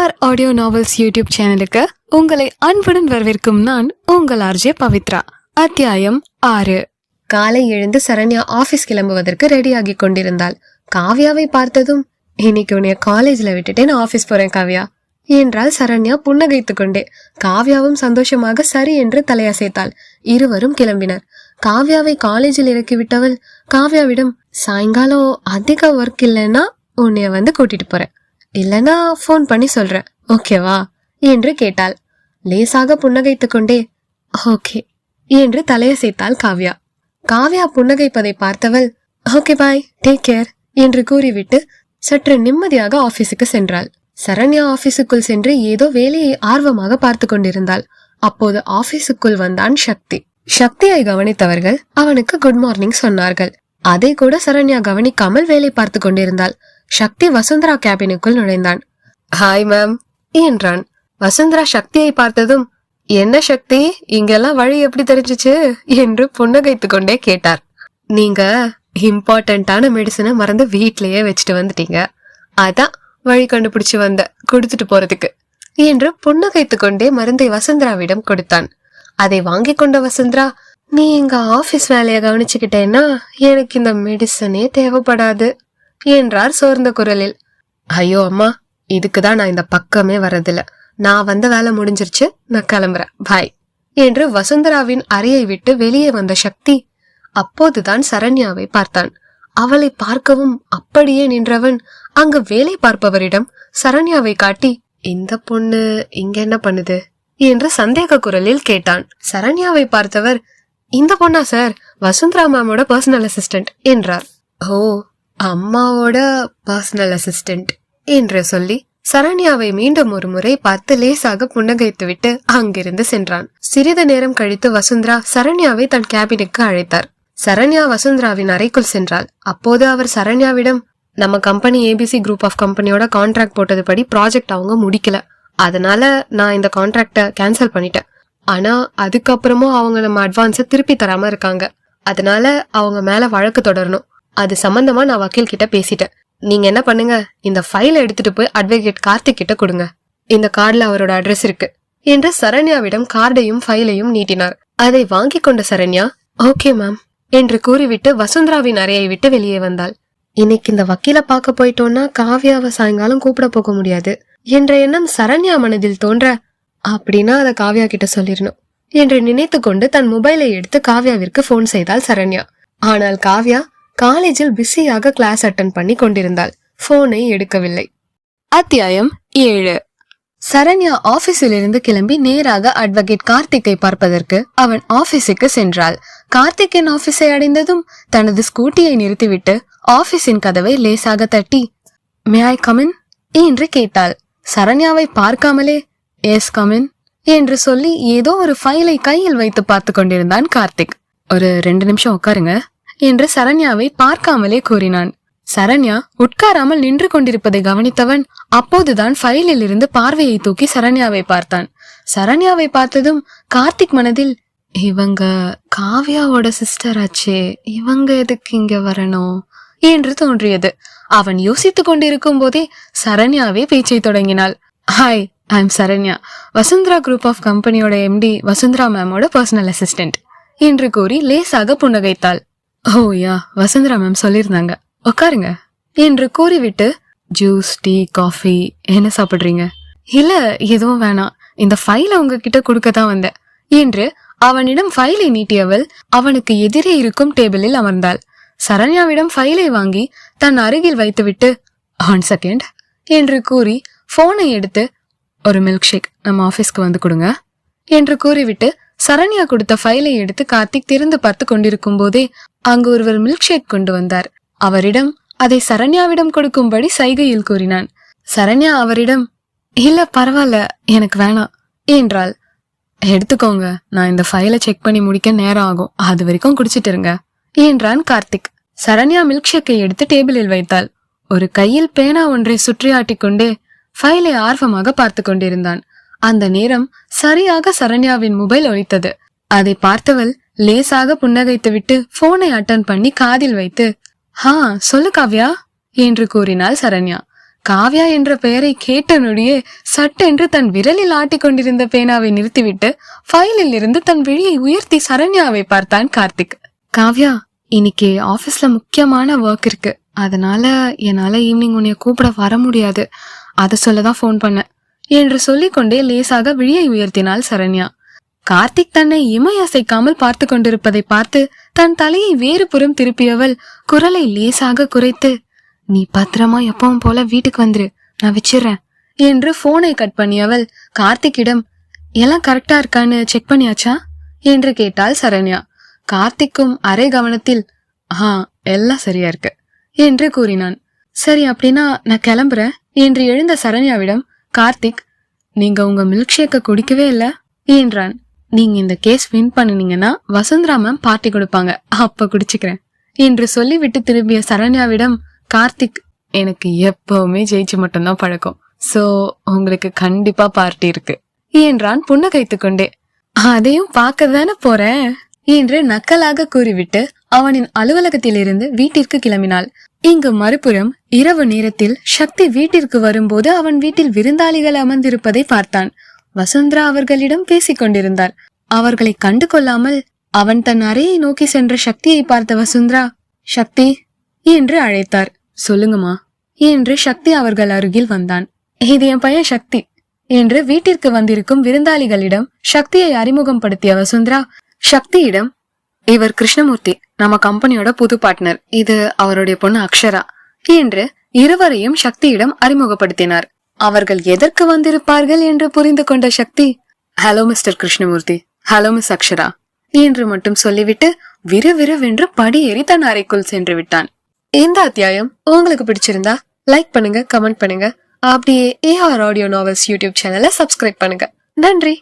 Star audio novels YouTube சேனலுக்கு உங்களை அன்புடன் வரவேற்கும் நான் உங்கள் ஆர்ஜே பவித்ரா. அத்தியாயம் ஆறு. காலை எழுந்து சரண்யா ஆபீஸ் கிளம்புவதற்கு ரெடியாகி கொண்டிருந்தாள். காவ்யாவை பார்த்ததும் இன்னைக்கு உன்னைய காலேஜ்ல விட்டுட்டே நான் ஆபீஸ் போறேன் காவ்யா. என்றால் சரண்யா புன்னகைத்து கொண்டே. காவ்யாவும் சந்தோஷமாக சரி என்று தலையசைத்தாள். இருவரும் கிளம்பினர். காவ்யாவை காலேஜில் இறக்கிவிட்டவள் காவ்யாவிடம் சாயங்காலம் அதிக ஒர்க் இல்லைன்னா உன்னைய வந்து கூட்டிட்டு போறேன். இல்லனா ஃபோன் பண்ணி சொல்றேன். ஓகேவா என்று கேட்டாள். லேசாக புன்னகைத்து கொண்டே ஓகே என்று தலையசைத்தாள் காவ்யா. காவ்யா புன்னகைப்பதை பார்த்தவள் ஓகே பாய் டேக் கேர் என்று கூறிவிட்டு சற்று நிம்மதியாக ஆபீஸுக்கு சென்றாள். சரண்யா ஆபீஸுக்குள் சென்று ஏதோ வேலையை ஆர்வமாக பார்த்து கொண்டிருந்தாள். அப்போது ஆபீஸுக்குள் வந்தான் சக்தி. சக்தியை கவனித்தவர்கள் அவனுக்கு குட் மார்னிங் சொன்னார்கள். அதை கூட சரண்யா கவனிக்காமல் வேலை பார்த்து கொண்டிருந்தாள். சக்தி வசுந்தரா கேபினுக்குள் நுழைந்தான். ஹாய் மேம் என்றான். வசுந்தரா சக்தியை பார்த்ததும் என்ன சக்தி? இங்கெல்லாம் வழி எப்படி தெரிஞ்சுச்சு? என்று புன்னகைத்து கொண்டே கேட்டார். நீங்க இம்பார்ட்டன்டான மெடிசனை மறந்து வீட்லயே வச்சுட்டு வந்துட்டீங்க. அதான் வழி கண்டுபிடிச்சு வந்த கொடுத்துட்டு போறதுக்கு என்று புன்னகைத்து கொண்டே மருந்தை வசுந்தராவிடம் கொடுத்தான். அதை வாங்கி கொண்ட வசுந்தரா நீ இங்க ஆபீஸ் வேலையை கவனிச்சுக்கிட்டேன்னா எனக்கு இந்த மெடிசனே தேவைப்படாது. என்றார் சோர்ந்த குரலில். ஐயோ அம்மா இதுக்குதான் நான் இந்த பக்கமே வரதில்ல நான் வந்த வேலை முடிஞ்சிருச்சு நான் கிளம்புறேன். பாய் என்று வசுந்தராவின் அறையை விட்டு வெளியே வந்த சக்தி அப்போதுதான் சரண்யாவை பார்த்தான். அவளை பார்க்கவும் அப்படியே நின்றவன் அங்கு வேலை பார்ப்பவரிடம் சரண்யாவை காட்டி இந்த பொண்ணு இங்க என்ன பண்ணுது? என்று சந்தேக குரலில் கேட்டான். சரண்யாவை பார்த்தவர் இந்த பொண்ணா சார்? வசுந்தரா மேமோட பர்சனல் அசிஸ்டன்ட் என்றார். ஓ அம்மாவோட பர்சனல் அசிஸ்டன்ட் என்று சொல்லி சரண்யாவை மீண்டும் ஒரு முறை பார்த்து லேசாக புன்னகைத்துவிட்டு அங்கிருந்து சென்றான். சிறிது நேரம் கழித்து வசுந்தரா சரண்யாவை தன் கேபினுக்கு அழைத்தார். சரண்யா வசுந்தராவின் அறைக்குள் சென்றாள். அப்போது அவர் சரண்யாவிடம் நம்ம கம்பெனி ஏபிசி குரூப் ஆஃப் கம்பெனியோட கான்ட்ராக்ட் போட்டதுபடி ப்ராஜெக்ட் அவங்க முடிக்கல. அதனால நான் இந்த கான்ட்ராக்டை கேன்சல் பண்ணிட்டேன். ஆனா அதுக்கப்புறமும் அவங்க நம்ம அட்வான்ஸை திருப்பி தராம இருக்காங்க. அதனால அவங்க மேல வழக்கு தொடரணும். அது சம்பந்தமா நான் வக்கீல் கிட்ட பேசிட்டேன். நீங்க என்ன பண்ணுங்க? இந்த ஃபைலை எடுத்துட்டு போய் அட்வொகேட் கார்த்திக் கிட்ட கொடுங்க. இந்த கார்டுல அவரோட அட்ரஸ் இருக்கு. என்று சரண்யாவிடம் கார்டையும் ஃபைலையும் நீட்டினார். அதை வாங்கி கொண்ட சரண்யா ஓகே மேம் என்று கூறிவிட்டு வசுந்தராவின் அறையை விட்டு வெளியே வந்தாள். இன்னைக்கு இந்த வக்கீல பார்க்க போயிட்டோம்னா காவ்யாவை சாயங்காலம் கூப்பிட போக முடியாது என்ற எண்ணம் சரண்யா மனதில் தோன்ற அப்படின்னா அதை காவ்யா கிட்ட சொல்லிடணும் என்று நினைத்து கொண்டு தன் மொபைலை எடுத்து காவ்யாவிற்கு போன் செய்தாள் சரண்யா. ஆனால் காவ்யா காலேஜில் பிஸியாக கிளாஸ் அட்டன் பண்ணி கொண்டிருந்தாள். போனை எடுக்கவில்லை. அத்தியாயம் ஏழு. சரண்யா ஆபீஸில் இருந்து கிளம்பி நேராக அட்வொகேட் கார்த்திக்கை பார்ப்பதற்கு அவன் ஆபீஸுக்கு சென்றாள். கார்த்திக்கின் ஆபீஸை அடைந்ததும் தனது ஸ்கூட்டியை நிறுத்திவிட்டு ஆபீஸின் கதவை லேசாக தட்டி மே ஐ கமின் என்று கேட்டாள். சரண்யாவை பார்க்காமலே எஸ் கமின் என்று சொல்லி ஏதோ ஒரு ஃபைலை கையில் வைத்து பார்த்து கொண்டிருந்தான் கார்த்திக். ஒரு ரெண்டு நிமிஷம் உட்காருங்க. என்று சரண்யாவை பார்க்காமலே கூறினான். சரண்யா உட்காராமல் நின்று கொண்டிருப்பதை கவனித்தவன் அப்போதுதான் ஃபைலில் இருந்து பார்வையை தூக்கி சரண்யாவை பார்த்தான். சரண்யாவை பார்த்ததும் கார்த்திக் மனதில் இவங்க காவ்யாவோட சிஸ்டர் ஆச்சே இவங்க எதுக்கு இங்க வரணும்? என்று தோன்றியது. அவன் யோசித்துக் கொண்டிருக்கும் போதே சரண்யாவே பேச்சை தொடங்கினாள். Hi I am Saranya Vasundhara group of கம்பெனியோட எம்டி வசுந்தரா மேமோட பர்சனல் அசிஸ்டன்ட் என்று கூறி லேசாக புன்னகைத்தாள். ஓ யா வசுந்தரா மேம் சொல்லியிருந்தாங்க உட்காருங்க என்று கூறிவிட்டு ஜூஸ் டீ காஃபி என்ன சாப்பிட்றீங்க? இல்ல எதுவும் வேணாம். இந்த ஃபைலை உங்ககிட்ட கொடுக்க தான் வந்தேன். என்று அவனிடம் ஃபைலை நீட்டியவள் அவனுக்கு எதிரே இருக்கும் டேபிளில் அமர்ந்தாள். சரண்யாவிடம் ஃபைலை வாங்கி தன் அருகில் வைத்துவிட்டு ஒன் செகண்ட் என்று கூறி போனை எடுத்து ஒரு மில்க் ஷேக் நம்ம ஆஃபீஸ்க்கு வந்து கொடுங்க என்று கூறிவிட்டு சரண்யா கொடுத்த ஃபைலை எடுத்து கார்த்திக் திறந்து பார்த்து கொண்டிருக்கும் போதே அங்கு ஒருவர் மில்க் ஷேக் கொண்டு வந்தார். அவரிடம் அதை சரண்யாவிடம் கொடுக்கும்படி சைகையில் கூறினான். சரண்யா அவரிடம் இல்ல பரவாயில்ல எனக்கு வேணாம் என்றாள். எடுத்துக்கோங்க நான் இந்த ஃபைலை செக் பண்ணி முடிக்க நேரம் ஆகும். அது வரைக்கும் குடிச்சிட்டு இருங்க என்றான் கார்த்திக். சரண்யா மில்க் ஷேக்கை எடுத்து டேபிளில் வைத்தாள். ஒரு கையில் பேனா ஒன்றை சுற்றியாட்டிக் கொண்டே ஃபைலை ஆர்வமாக பார்த்து கொண்டிருந்தான். அந்த நேரம் சரியாக சரண்யாவின் மொபைல் ஒழித்தது அதை பார்த்தவள் லேசாக புன்னகைத்து விட்டு போனை அட்டன் பண்ணி காதில் வைத்து ஹா சொல்லு காவ்யா என்று கூறினாள் சரண்யா. காவ்யா என்ற பெயரை கேட்ட நொடியே சட்டென்று தன் விரலில் ஆட்டிக் கொண்டிருந்த பேனாவை நிறுத்திவிட்டு ஃபைலில் இருந்து தன் விழியை உயர்த்தி சரண்யாவை பார்த்தான் கார்த்திக். காவ்யா இன்னைக்கு ஆபீஸ்ல முக்கியமான ஒர்க் இருக்கு. அதனால என்னால ஈவினிங் உன்னைய கூப்பிட வர முடியாது. அதை சொல்லதான் ஃபோன் பண்ணேன். என்று சொல்லிக்கொண்டே லேசாக விழியை உயர்த்தினாள் சரண்யா. கார்த்திக் தன்னை இமை அசைக்காமல் பார்த்து கொண்டிருப்பதை பார்த்து தன் தலையை வேறு புறம் திருப்பியவள் குரலை லேசாக குறைத்து நீ பத்திரமா எப்பவும் போல வீட்டுக்கு வந்துரு நான் வச்சிடுறேன் என்று போனை கட் பண்ணியவள் கார்த்திக்கிடம் எல்லாம் கரெக்டா இருக்கான்னு செக் பண்ணியாச்சா? என்று கேட்டாள் சரண்யா. கார்த்திக்கும் அரை கவனத்தில் ஆ எல்லாம் சரியா இருக்கு என்று கூறினான். சரி அப்படின்னா நான் கிளம்புறேன் என்று எழுந்த சரண்யாவிடம் கார்த்திக் நீங்க உங்க மில்க் ஷேக்கை குடிக்கவே இல்ல? என்றான். நீங்க இந்த கேஸ் வின் பண்ணுனீங்கன்னா வசுந்தரா மேம் பார்ட்டி கொடுப்பாங்க. அப்ப குடிச்சுக்கிறேன். என்று சொல்லிவிட்டு திரும்பிய சரண்யாவிடம் கார்த்திக் எனக்கு எப்பவுமே ஜெயிச்சு மட்டும்தான் பழக்கம். சோ உங்களுக்கு கண்டிப்பா பார்ட்டி இருக்கு. என்றான் புன்னகைத்து கொண்டே. அதையும் பார்க்க தானே போறேன்? என்று நக்கலாக கூறிவிட்டு அவனின் அலுவலகத்திலிருந்து வீட்டிற்கு கிளம்பினாள். இங்கு மறுபுறம் இரவு நேரத்தில் சக்தி வீட்டிற்கு வரும்போது அவன் வீட்டில் விருந்தாளிகள் அமர்ந்திருப்பதை பார்த்தான். வசுந்தரா அவர்களிடம் பேசிக் கொண்டிருந்தார் அவர்களை கண்டு கொள்ளாமல் அவன் தன் அறையை நோக்கி சென்ற சக்தியை பார்த்த வசுந்தரா சக்தி என்று அழைத்தார். சொல்லுங்கம்மா என்று சக்தி அவர்கள் அருகில் வந்தான். இது என் பையன் சக்தி என்று வீட்டிற்கு வந்திருக்கும் விருந்தாளிகளிடம் சக்தியை அறிமுகப்படுத்திய வசுந்தரா சக்தியிடம் இவர் கிருஷ்ணமூர்த்தி நம்ம கம்பெனியோட புது பார்ட்னர் இது அவருடைய பொண்ணு அக்ஷரா. என்று இருவரையும் சக்தியிடம் அறிமுகப்படுத்தினார். அவர்கள் எதற்கு வந்திருப்பார்கள் என்று புரிந்து கொண்ட Shakti hello mister Krishnamurthy. Hello miss Akshara. என்று மட்டும் சொல்லிவிட்டு விறுவிறுவென்று படியேறி தன் அறைக்குள் சென்று விட்டான். இந்த அத்தியாயம் உங்களுக்கு பிடிச்சிருந்தா லைக் பண்ணுங்க கமெண்ட் பண்ணுங்க. அப்படியே ஏஆர் ஆடியோ நாவல்ஸ் யூடியூப் சேனலை சப்ஸ்கிரைப் பண்ணுங்க. நன்றி.